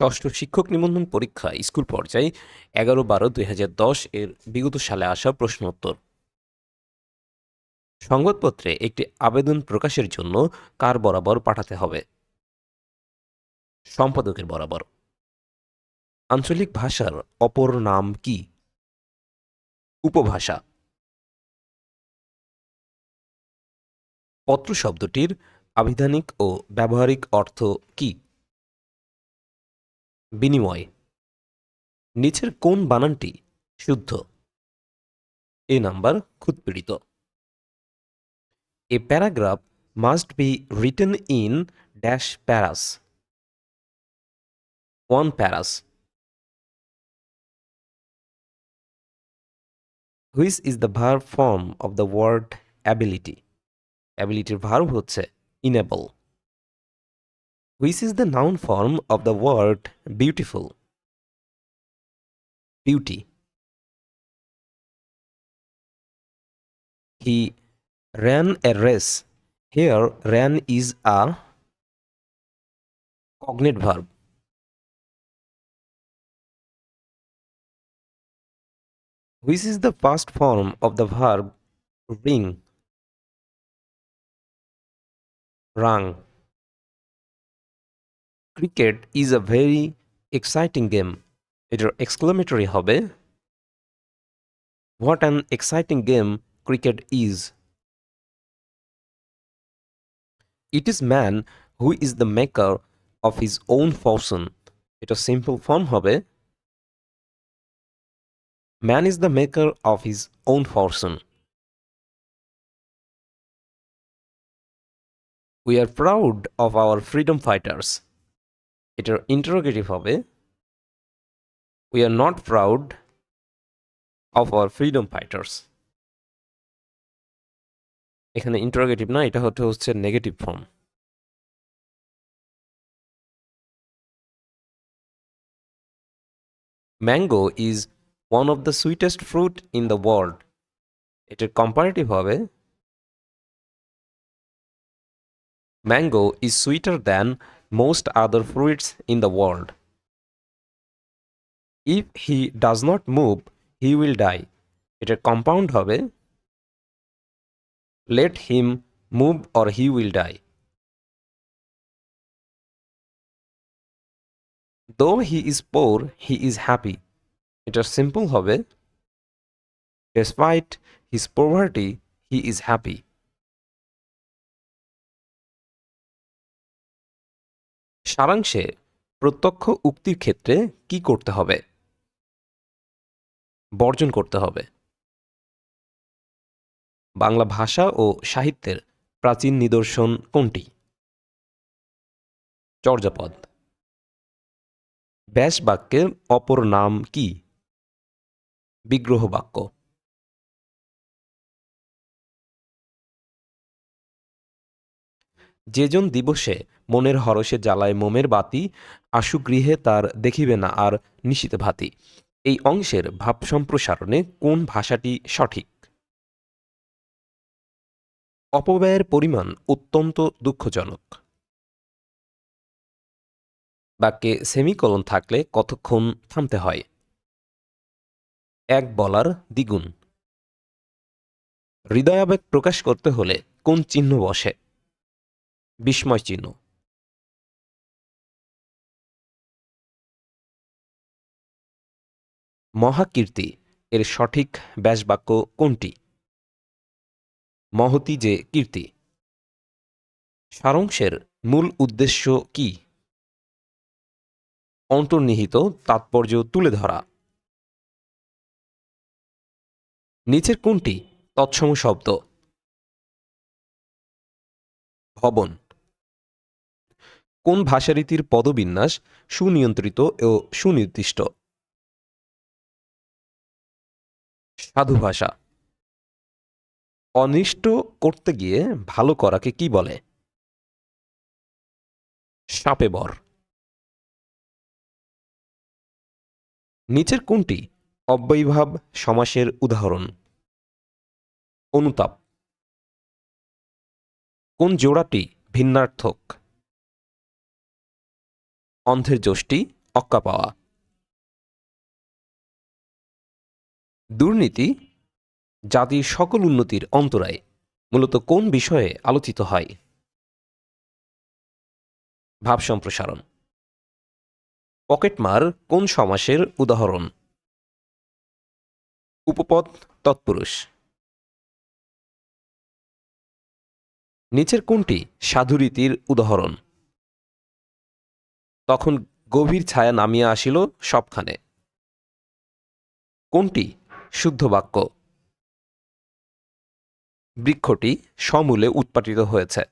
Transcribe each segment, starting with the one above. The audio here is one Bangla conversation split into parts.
ষষ্ঠ শিক্ষক নিবন্ধন পরীক্ষা স্কুল পর্যায়ে এগারো বারো দুই এর বিগত সালে আসা প্রশ্ন উত্তর সংবাদপত্রে একটি আবেদন প্রকাশের জন্য কার বরাবর পাঠাতে হবে? সম্পাদকের বরাবর। আঞ্চলিক ভাষার অপর নাম কি? উপভাষা। পত্র শব্দটির আবিধানিক ও ব্যবহারিক অর্থ কি? বিনিময়। নিচের কোন বানানটি শুদ্ধ? এ number খুদপীড়িত a paragraph must be written in dash paras. One paras. Which is the verb form of the word ability. অ্যাবিলিটির verb হচ্ছে enable. which is the noun form of the word beautiful. Beauty. He ran a race. Here, ran is a cognate verb. Which is the past form of the verb ring? Rang. Cricket is a very exciting game. এটার exclamatory হবে What an exciting game cricket is. It is man who is the maker of his own fortune. এটা সিম্পল ফর্ম হবে man is the maker of his own fortune we are proud of our freedom fighters এটার ইন্টারোগেটিভ হবে we are not proud of our freedom fighters এখানে ইন্টারোগেটিভ না, এটা হচ্ছে হচ্ছে negative form mango is one of the sweetest fruit in the world এটার কম্পারেটিভ হবে mango is sweeter than Most other fruits in the world if he does not move he will die এটার কম্পাউন্ড হবে let him move or he will die. Though he is poor, he is happy. এটা সিম্পল হবে Despite his poverty, he is happy. সারাংশে প্রত্যক্ষ উক্তির ক্ষেত্রে কি করতে হবে? বর্জন করতে হবে। বাংলা ভাষা ও সাহিত্যের প্রাচীন নিদর্শন কোনটি? চর্যাপদ। ব্যাস বাক্যের অপর নাম কি? বিগ্রহ বাক্য। যেজন দিবসে মনের হরসে জ্বালায় মোমের বাতি, আশু গৃহে তার দেখিবে না আর নিশিতে ভাতি। এই অংশের ভাব সম্প্রসারণে কোন ভাষাটি সঠিক? অপব্যয়ের পরিমাণ অত্যন্ত দুঃখজনক। বাক্যে সেমিকলন থাকলে কতক্ষণ থামতে হয়? এক বলার দ্বিগুণ। হৃদয়াবেগ প্রকাশ করতে হলে কোন চিহ্ন বসে? বিস্ময় চিহ্ন। মহাকীর্তি এর সঠিক ব্যাসবাক্য কোনটি? মহতি যে কীর্তি। সারাংশের মূল উদ্দেশ্য কি? অন্তর্নিহিত তাৎপর্য তুলে ধরা। নিচের কোনটি? তৎসম শব্দ। ভবন। কোন ভাষারীতির পদবিন্যাস সুনিয়ন্ত্রিত ও সুনির্দিষ্ট? সাধু ভাষা। অনিষ্ট করতে গিয়ে ভালো করাকে কি বলে? সাপে বর। নিচের কোনটি অব্যয়ীভাব সমাসের উদাহরণ? অনুতাপ। কোন জোড়াটি ভিন্নার্থক? অন্ধের যষ্টি, অক্কা পাওয়া। দুর্নীতি জাতির সকল উন্নতির অন্তরায় মূলত কোন বিষয়ে আলোচিত হয়? ভাব সম্প্রসারণ। পকেটমার কোন সমাসের উদাহরণ? উপপদ, তৎপুরুষ। নিচের কোনটি সাধুরীতির উদাহরণ? তখন গভীর ছায়া নামিয়া আসিল সবখানে। কোনটি? শুদ্ধ বাক্য। বৃক্ষটি সমূলে উৎপাটিত হয়েছে।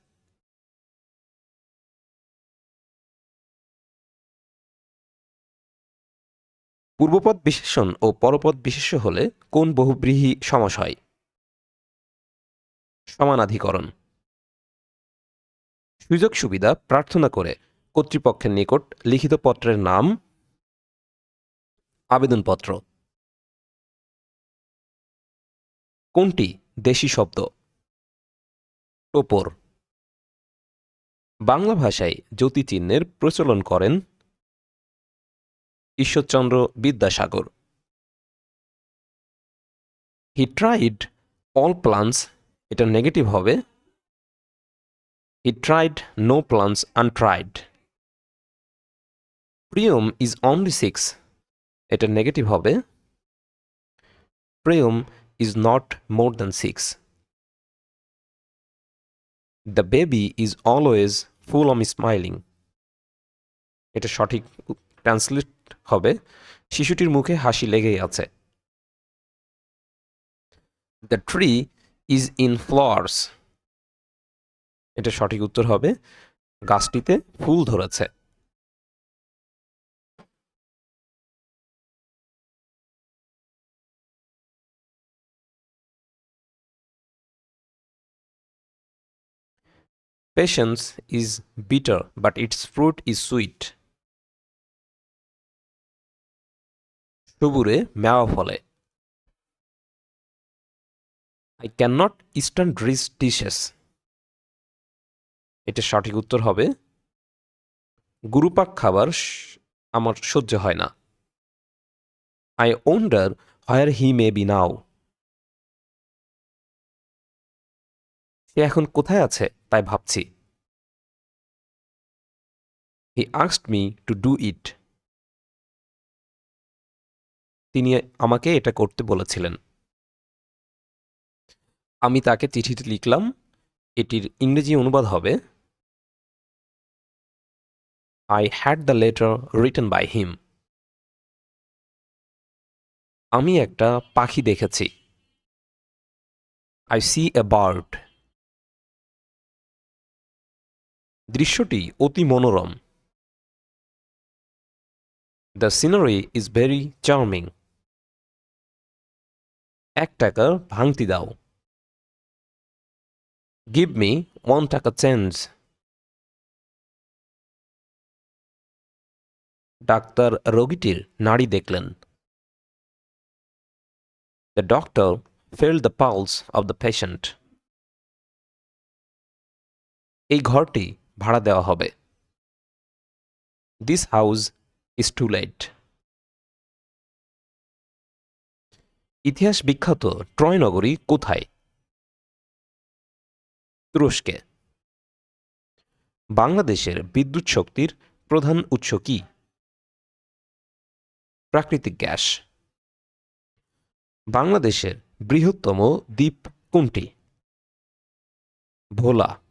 পূর্বপদ বিশেষণ ও পরপদ বিশেষ্য হলে কোন বহুব্রীহি সমাস হয় সমানাধিকরণ। সুযোগ সুবিধা, প্রার্থনা করে কর্তৃপক্ষের নিকট লিখিত পত্রের নাম, আবেদনপত্র। কোনটি? দেশি শব্দ। টোপর। বাংলা ভাষায় জ্যোতিচিহ্নের প্রচলন করেন Ishwarchandra Vidyasagar. He tried all plans এটা নেগেটিভ হবে। He tried no plans untried Priyam is only six এটা নেগেটিভ হবে। Priyam is not more than six the baby is always full of smiling এটা সঠিক ট্রান্সলেট হবে। শিশুটির মুখে হাসি লেগেই আছে। The tree is in flowers এটা সঠিক উত্তর হবে। গাছটিতে ফুল ধরেছে। Patience is bitter, but its fruit is sweet. সবুরে মেওয়া ফলে। I can not stand rich dishes এটা সঠিক উত্তর হবে গুরুপাক খাবার আমার সহ্য হয় না। I wonder where he may be now সে এখন কোথায় আছে? তাই ভাবছি। He asked me to do it তিনি আমাকে এটা করতে বলেছিলেন। আমি তাকে চিঠিতে লিখলাম। এটির ইংরেজি অনুবাদ হবে। I had the letter written by him আমি একটা পাখি দেখেছি। আই সি এ বার্ড দৃশ্যটি অতি মনোরম। The scenery is very charming এক টাকার ভাঙতি দাও। Give me one taka change doctor রোগীটির নাড়ি দেখলেন। The doctor fell the pulse of the patient এই ঘরটি ভাড়া দেওয়া হবে। This house is to let ইতিহাস বিখ্যাত ট্রয় নগরী কোথায়? তুরস্কে। বাংলাদেশের বিদ্যুৎ শক্তির প্রধান উৎস কি? প্রাকৃতিক গ্যাস। বাংলাদেশের বৃহত্তম দ্বীপ কোনটি? ভোলা।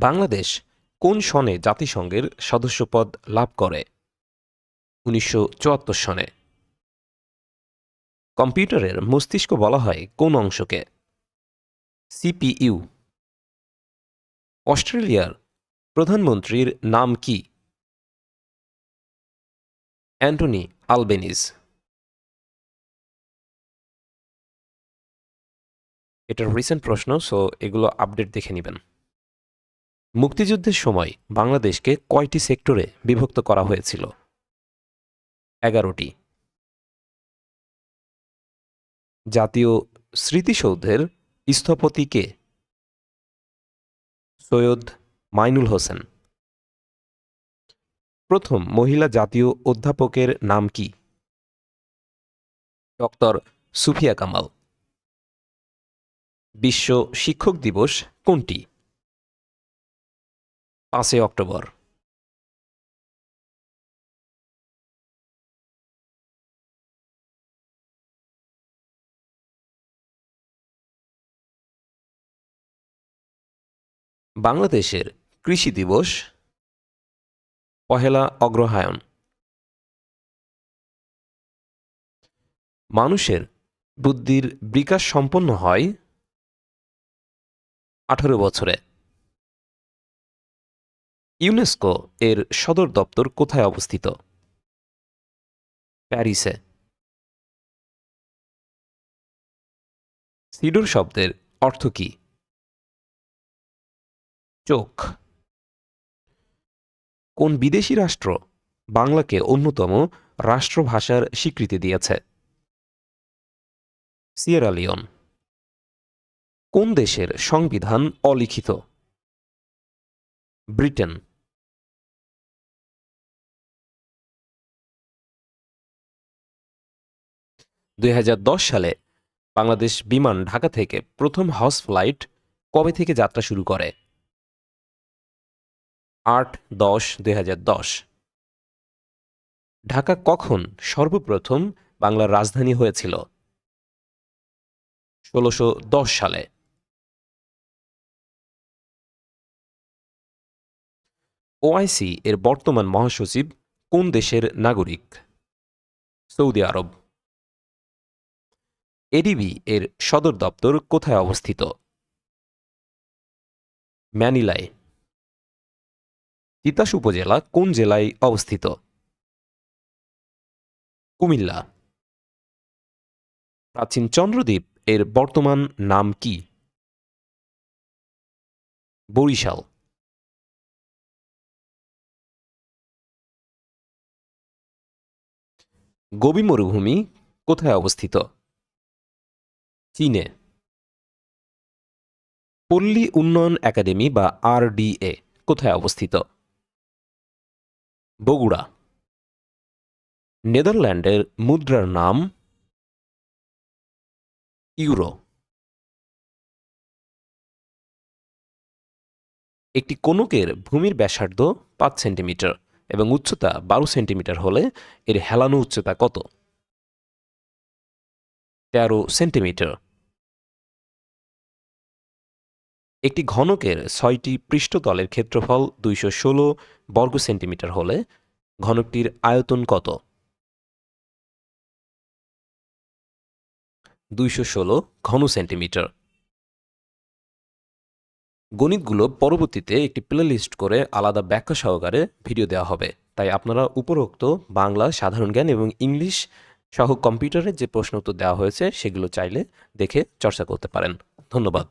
বাংলাদেশ কোন সনে জাতিসংঘের সদস্যপদ লাভ করে? উনিশশো চুয়াত্তর সনে। কম্পিউটারের মস্তিষ্ক বলা হয় কোন অংশকে? সিপিইউ। অস্ট্রেলিয়ার প্রধানমন্ত্রীর নাম কি? অ্যান্টনি আলবেনিজ এটা রিসেন্ট প্রশ্ন সো এগুলো আপডেট দেখে নেবেন। মুক্তিযুদ্ধের সময় বাংলাদেশকে কয়টি সেক্টরে বিভক্ত করা হয়েছিল? এগারোটি। জাতীয় স্মৃতিসৌধের স্থপতি কে? সৈয়দ মাইনুল হোসেন। প্রথম মহিলা জাতীয় অধ্যাপকের নাম কি? ডক্টর সুফিয়া কামাল। বিশ্ব শিক্ষক দিবস কোনটি? পাঁচই অক্টোবর। বাংলাদেশের কৃষি দিবস পহেলা অগ্রহায়ণ। মানুষের বুদ্ধির বিকাশ সম্পন্ন হয় আঠারো বছরে। ইউনেস্কো এর সদর দপ্তর কোথায় অবস্থিত? প্যারিসে। সিডোর শব্দের অর্থ কী? চোখ। কোন বিদেশি রাষ্ট্র বাংলাকে অন্যতম রাষ্ট্রভাষার স্বীকৃতি দিয়েছে? Sierra Leone. কোন দেশের সংবিধান অলিখিত? ব্রিটেন। দুই হাজার দশ সালে বাংলাদেশ বিমান ঢাকা থেকে প্রথম হাউস ফ্লাইট কবে থেকে যাত্রা শুরু করে? আট দশ দুই ঢাকা কখন সর্বপ্রথম বাংলার রাজধানী হয়েছিল? ষোলোশো সালে। ওআইসি এর বর্তমান মহাসচিব কোন দেশের নাগরিক? Saudi Arab. এডিবি এর সদর দপ্তর কোথায় অবস্থিত? ম্যানিলায়। তিতাস উপজেলা কোন জেলায় অবস্থিত? কুমিল্লা। প্রাচীন চন্দ্রদ্বীপ এর বর্তমান নাম কি? বরিশাল। গোবি মরুভূমি কোথায় অবস্থিত? চীনে। পল্লী উন্নয়ন একাডেমি বা আরডিএ কোথায় অবস্থিত? বগুড়া। নেদারল্যান্ডের মুদ্রার নাম ইউরো। একটি কোনকের ভূমির ব্যাসার্ধ পাঁচ সেন্টিমিটার এবং উচ্চতা বারো সেন্টিমিটার হলে এর হেলানো উচ্চতা কত? তেরো সেন্টিমিটার। একটি ঘনকের ছয়টি পৃষ্ঠতলের ক্ষেত্রফল দুইশো ষোলো বর্গ সেন্টিমিটার হলে ঘনকটির আয়তন কত? দুইশো ষোলো ঘন সেন্টিমিটার। গণিতগুলো পরবর্তীতে একটি প্লেলিস্ট করে আলাদা ব্যাখ্যা সহকারে ভিডিও দেওয়া হবে। তাই আপনারা উপরোক্ত বাংলা, সাধারণ জ্ঞান এবং ইংলিশ সহ কম্পিউটারে যে প্রশ্ন উত্তর দেওয়া হয়েছে সেগুলো চাইলে দেখে চর্চা করতে পারেন। ধন্যবাদ।